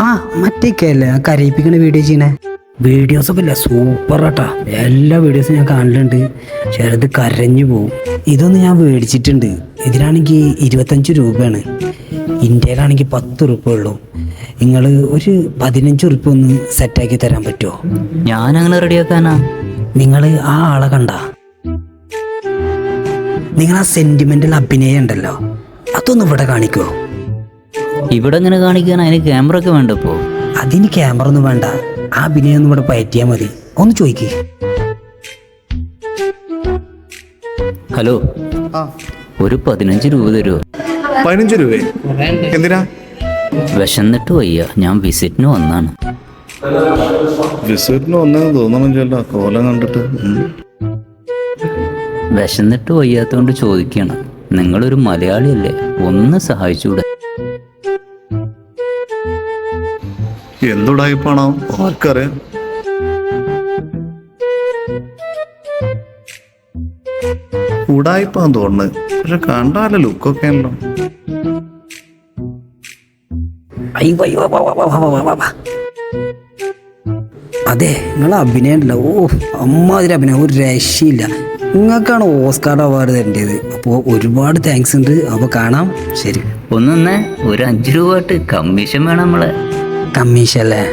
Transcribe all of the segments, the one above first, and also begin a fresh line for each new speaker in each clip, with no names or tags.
ആ മറ്റേക്കല്ലേ ആ കരയിപ്പിക്കണ വീഡിയോ ചെയ്യണേ. വീഡിയോസ് ഒക്കെ അല്ലേ സൂപ്പർ ആട്ടാ. എല്ലാ വീഡിയോസും ഞാൻ കാണലുണ്ട്. ചിലത് കരഞ്ഞു പോവും. ഇതൊന്ന് ഞാൻ മേടിച്ചിട്ടുണ്ട്. ഇതിനാണെങ്കിൽ ഇരുപത്തഞ്ച് രൂപയാണ്. ഇന്ത്യയിലാണെങ്കിൽ പത്ത് ഉറുപ്പ ഉള്ളൂ. നിങ്ങൾ ഒരു പതിനഞ്ച് ഉറുപ്പ ഒന്ന് സെറ്റാക്കി തരാൻ പറ്റുമോ
ഞാൻ അങ്ങനെ റെഡിയാക്കാനാ
നിങ്ങൾ ആ ആളെ കണ്ട? നിങ്ങൾ ആ സെന്റിമെന്റൽ അഭിനയം ഉണ്ടല്ലോ അതൊന്ന് ഇവിടെ കാണിക്കോ.
ഇവിടെ എങ്ങനെ കാണിക്കാൻ അതിന് ക്യാമറ ഒക്കെ വേണ്ട ഇപ്പോ?
അതിന് ക്യാമറ ഒന്നും വേണ്ട. ആ അഭിനയം ഒന്നും ഇവിടെ പയറ്റിയാൽ മതി. ഒന്ന് ചോദിക്കേ.
ഹലോ.
ആ.
ഒരു പതിനഞ്ച് രൂപ തരുമോ
പതിനഞ്ച് രൂപ? എന്തിനാ?
വിശന്നിട്ട് വയ്യ. ഞാൻ വിസിറ്റിന് വന്നാണ്.
വിസിറ്റിന് വന്നതെന്ന് തോന്നണില്ലല്ലോ. കോലം കണ്ടിട്ട്.
വിശന്നിട്ട് വയ്യാത്തോണ്ട് ചോദിക്കാണ്. നിങ്ങളൊരു മലയാളിയല്ലേ? ഒന്ന് സഹായിച്ചൂടെ.
എന്തുടായിപ്പാണോ ആർക്കറിയാം? ഉടായിപ്പാന്ന് തോന്നുന്നത് പക്ഷെ കണ്ടാലോ ലുക്കൊക്കെ ഉണ്ടോ?
അതെ നിങ്ങൾ അഭിനയം ഉണ്ടല്ലോ ഓ അമ്മാതിരി അഭിനയം. ഒരു രക്ഷയില്ല. നിങ്ങൾക്കാണ് ഓസ്കാർ അവാർഡ് തരേണ്ടത്. അപ്പോൾ ഒരുപാട് താങ്ക്സ് ഉണ്ട്. അപ്പോൾ കാണാം. ശരി.
ഒന്നൊന്ന് ഒരു അഞ്ച് രൂപ ആയിട്ട് കമ്മീഷൻ വേണം നമ്മളെ.
കമ്മീഷൻ അല്ലേ?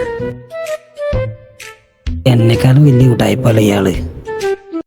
എന്നെക്കാളും വലിയ ഉടായ്പല്ല ഇയാൾ.